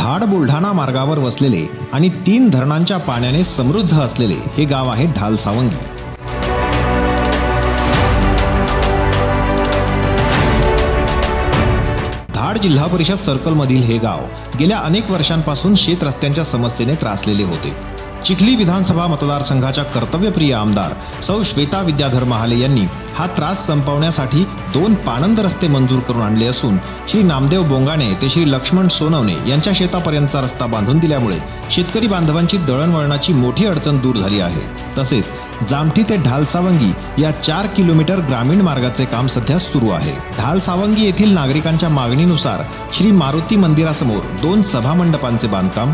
धाड बुलढाणा मार्गावर वसलेले आणि तीन धरणांच्या पाण्याने समृद्ध असलेले हे गाव आहे ढाल सावंगी. धाड जिल्हा परिषद सर्कलमधील हे गाव गेल्या अनेक वर्षांपासून शेत रस्त्यांच्या समस्येने त्रासलेले होते. चिखली विधानसभा मतदारसंघाच्या कर्तव्यप्रिय आमदार सौ श्वेता विद्याधर महाले यांनी हा त्रास संपवण्यासाठी दोन पाणंद रस्ते मंजूर करून आणले असून श्री नामदेव बोंगाणे ते श्री लक्ष्मण सोनवणे यांच्या शेतापर्यंतचा रस्ता बांधून दिल्यामुळे शेतकरी बांधवांची दळणवळणाची मोठी अडचण दूर झाली आहे. तसेच जामठी ते ढाल सावंगी या चार किलोमीटर ग्रामीण मार्गाचे काम सध्या सुरू आहे. ढाल सावंगी येथील नागरिकांच्या मागणीनुसार श्री मारुती मंदिरासमोर दोन सभामंडपांचे बांधकाम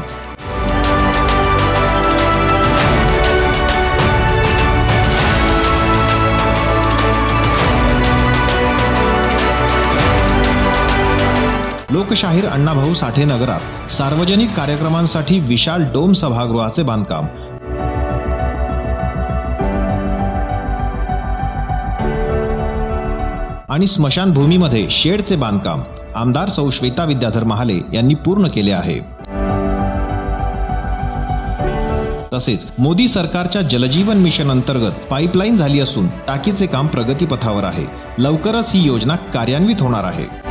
लोकशाहीर अण्णाभाऊ साठे नगरात सार्वजनिक कार्यक्रमांसाठी विशाल डोम सभागृहाचे बांधकाम. आणि स्मशानभूमीमध्ये शेडचे बांधकाम. आमदार सौ श्वेता विद्याधर महाले यांनी पूर्ण केले आहे. तसेच मोदी सरकारच्या जलजीवन मिशन अंतर्गत पाईपलाईन झाली असून टाकीचे काम प्रगतीपथावर आहे. लवकरच ही योजना कार्यान्वित होणार आहे.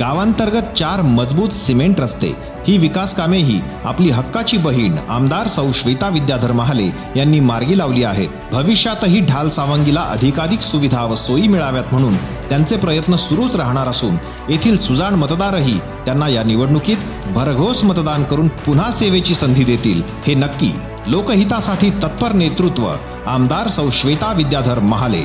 गावांतर्गत चार मजबूत सिमेंट रस्ते ही विकास कामेही आपली हक्काची बहीण आमदार सौ श्वेता विद्याधर महाले यांनी मार्गी लावली आहेत. भविष्यातही ढाल सावंगीला अधिकाधिक सुविधा व सोयी मिळाव्यात म्हणून त्यांचे प्रयत्न सुरूच राहणार असून येथील सुजाण मतदारही त्यांना या निवडणुकीत भरघोस मतदान करून पुन्हा सेवेची संधी देतील हे नक्की लोकहितासाठी तत्पर नेतृत्व आमदार सौ श्वेता विद्याधर महाले